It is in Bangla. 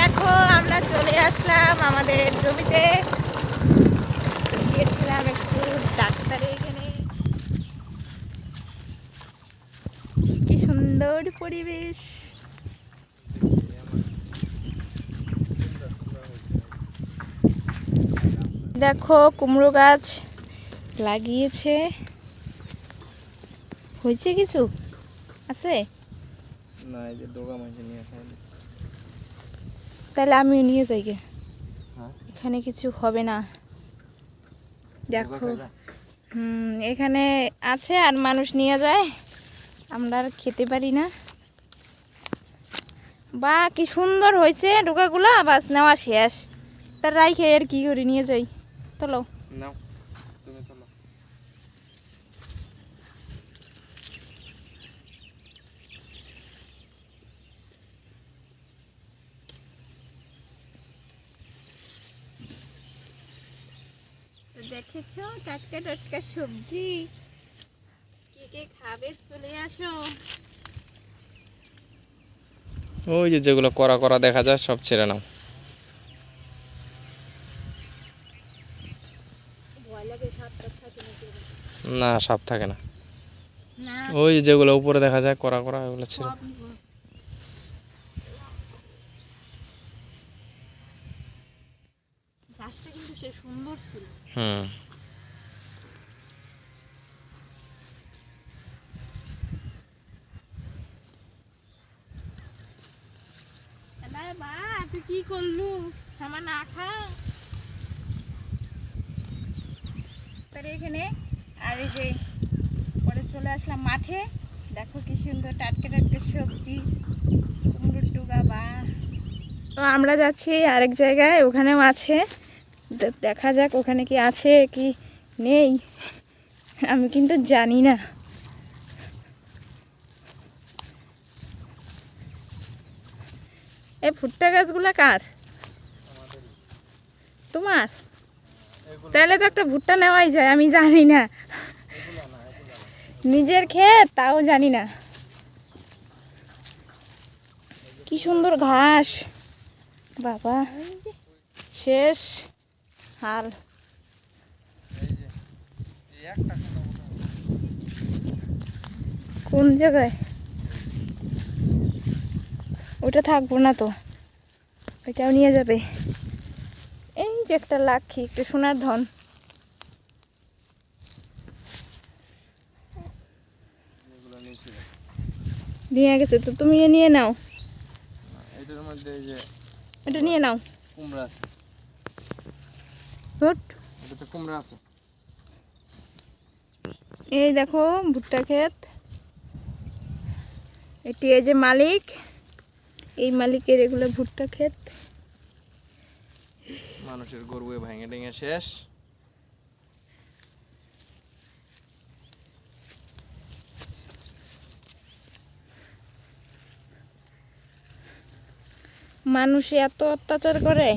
দেখো, আমরা চলে আসলাম আমাদের জমিতে। গিয়েছিলাম একটু ডাক্তারে এখানে। কি সুন্দর পরিবেশ। দেখো, কুমড়ো গাছ লাগিয়েছে। হয়েছে কিছু? আছে? না, এই যে ডোগা মাঝে নিয়ে আসা। তাহলে আমিও নিয়ে যাই গে। হ্যাঁ? এখানে কিছু হবে না। দেখো। হুম এখানে আছে আর মানুষ নিয়ে যায়। আমরা আর খেতে পারি না। বা কি সুন্দর হয়েছে ডোকাগুলো বাস নেওয়া শেষ। তার রাই খেয়ে আর কি করে নিয়ে যাই? চলো। নাও তুমি তোলো তো দেখেছ? টাটকা টাটকা সবজি। কে কে খাবে চলে আসো। ওই যে যেগুলো করা করা দেখা যায় সব ছেড়ে নাও। না সাপ থাকে না। না। ওই যেগুলো উপরে দেখা যায় করা করা ওগুলো ছেড়ে সব নিবো। গাছটা কিন্তু সে সুন্দর ছিল। হুম। না বা তুই কি করলু? আমার না খা। তার এখানে আর এই যে পরে চলে আসলাম মাঠে। দেখো কি সুন্দর টাটকে টাটকে সবজি কুমড়োর ডুগা বা। তো আমরা যাচ্ছি আরেক জায়গায় ওখানেও আছে। দেখা যাক ওখানে কি আছে, কি নেই। আমি কিন্তু জানি না। এই ভুট্টা গাছগুলা কার? তোমার? তাহলে তো একটা ভুট্টা নেওয়াই যায়, আমি জানি না। নিজের ক্ষেত, তাও জানি না। কি সুন্দর ঘাস। বাবা, শেষ। হাল। কোন জায়গায়? ওটা থাকব না তো। ওইটাও নিয়ে যাবে। এই যে একটা লাক্ষি একটু সোনার ধন। নিয়ে গেছে তো তুমি নিয়ে নাও। এটার মধ্যে যে এটা নিয়ে নাও। কুমড়া আছে। ভুট কুমড়া আছে। এই দেখো ভুট্টা ক্ষেত। এটি এই যে মালিক। এই মালিকের এগুলো ভুট্টা ক্ষেত। মানুষের গরু ভেঙে টেঙে শেষ। মানুষ এত অত্যাচার করে।